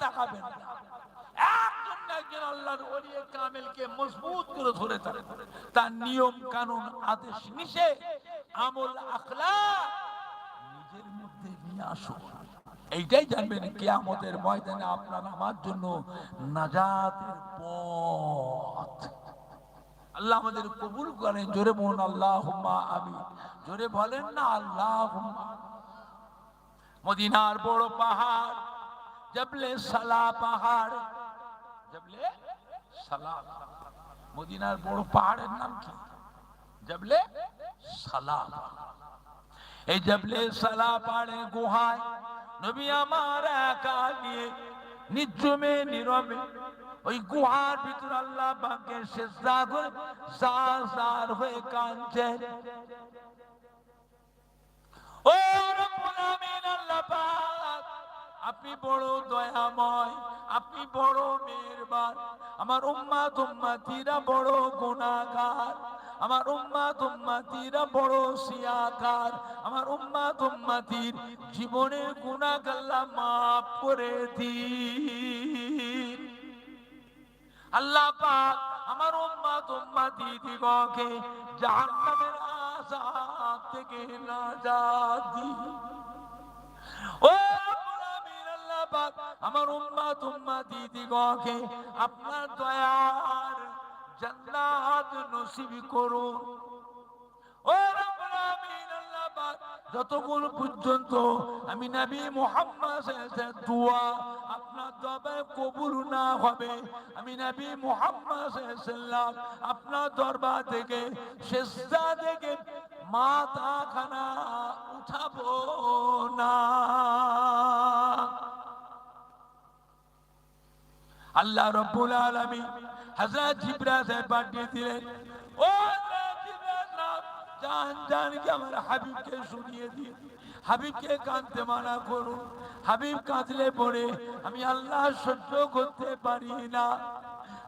তাকাবেন। না। এইটাই জানবেন কিয়ামতের ময়দানে আপনার আমার জন্য নাজাতের পথ। আল্লাহ আমাদের কবুল করেন। জোরে বলুন আল্লাহ আমি জোরে বলেন না আল্লাহ মদিনার বড় পাহাড় জবলে সালা পাহাড় জবলে সালা মদিনার বড় পাহাড়ের নাম কি জবলে সালা এই জবলে সালা পাহাড়ে গুহায় নবী আমার একা নিয়ে নির্জমে নীরবে ওই গুহার ভিতর আল্লাহ বাকে শেষদা করে সার সার হয়ে কাঁদছে আপনি বড় দয়াময়, আপনি বড় মেহেরবান আমার উম্মাত উম্মাতিরা বড় গুনাহগার। আমার উম্মাত উম্মাতিরা বড় সিয়াকার আমার উম্মাত উম্মাতির জীবনের গুনাহ আল্লাহ মাফ করে দিন। আল্লাহ পাক আমার উম্মাত উম্মাতি দিগকে জাহান্নামের আযাব থেকে নাজাত দিন। ও পাক আমার উম্মাত উম্মাতি দিগকে আপনার দয়ার জান্নাত নসিব করুন। ও রব্বুল আমিন আল্লাহ পাক যতক্ষণ পর্যন্ত আমি নবী মুহাম্মদ সাল্লাল্লাহু দোয়া আপনার দরবারে কবুল না হবে, আমি নবী মুহাম্মদ সাল্লাল্লাহু আপনার দরবার থেকে, সেজদা থেকে মাথা খানা আল্লাহ রব্বুল আলামিন হযরত জিবরাইল পাঠিয়ে দিলেন, ও জান জান কে আমার হাবিবকে শুনিয়ে দিন হাবিবকে কাঁদতে মানা করুন, হাবিব কাঁদলে পরে আমি আল্লাহ সহ্য করতে পারি না।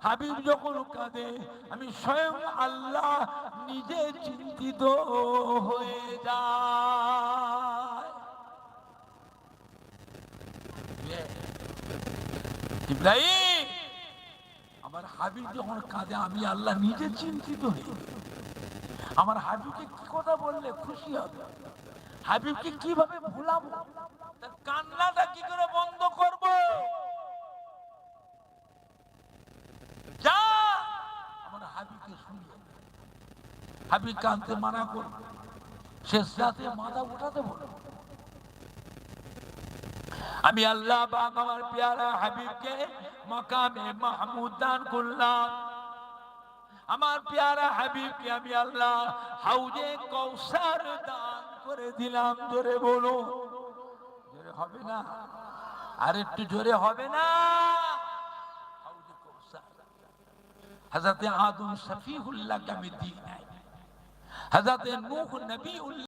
হাবিব যখন কাঁদে, আমি স্বয়ং আল্লাহ নিজে চিন্তিত হয়ে যায়। ইব্রাহিম! হাবিব যখন আমি আল্লাহ নিজে চিন্তিত হই আমার কি কথা বললে খুশি হবে? হাবিবকে কীভাবে ভুলাবো? তার কান্নাটা কি করে বন্ধ করব? যা! আমার শুনিয়ে কানতে মানা করো শেষ রাতে মাথা উঠাতে বলো আমি আল্লাহ পাক আমার পেয়ারা হাবিবকে মাকামে মাহমুদ দান করলাম। আমার পেয়ারা হাবিবকে আমি আল্লাহ হাউজে কৌসার দান করে দিলাম। জোরে বলো। জোরে হবে না? আর একটু জোরে হবে না? হাউজে আদম শফিউল্লাহ কে আমি দিই নাই। হযরত নূহ নবীউল্লাহ